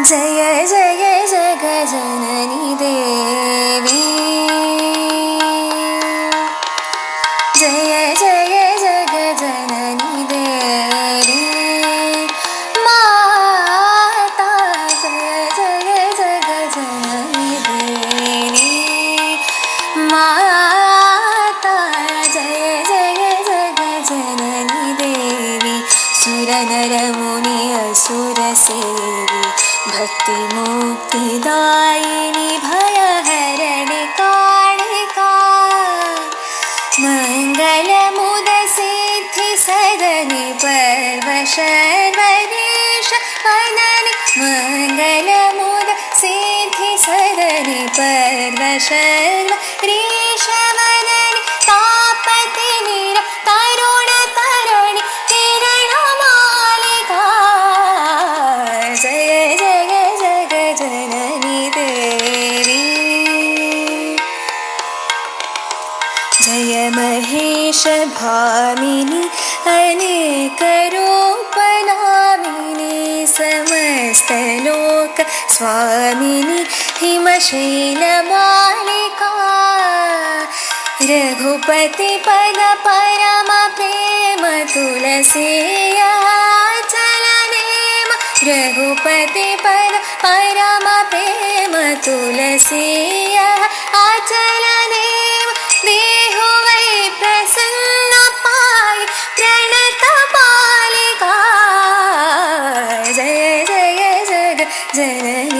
ജയ ജയ ജഗജനനി ദേവി ജയ ജയ ജഗജനനി ദേവി മാതാ ജയ ജയ ജഗജനനി ദേവി മാതാ ജയ ജയ ദേവി भक्तिमुक्तिदायिनि भक्तिमूर्ति दानि भयाणिका मङ्गलमूल सि सदनीशन मङ्गलमूल सि सदनीशन जय महेश भामिनि अनेकरूपनामिनि समस्तलोक स्वामिनि हिमशैलमालिका रघुपतिपलपयम प्रेमतुलसेया रघुपति पर परम प्रेम तुलसिया अचल देहु वै प्रसन्न पाय प्रणत पालिका जय जय जग जय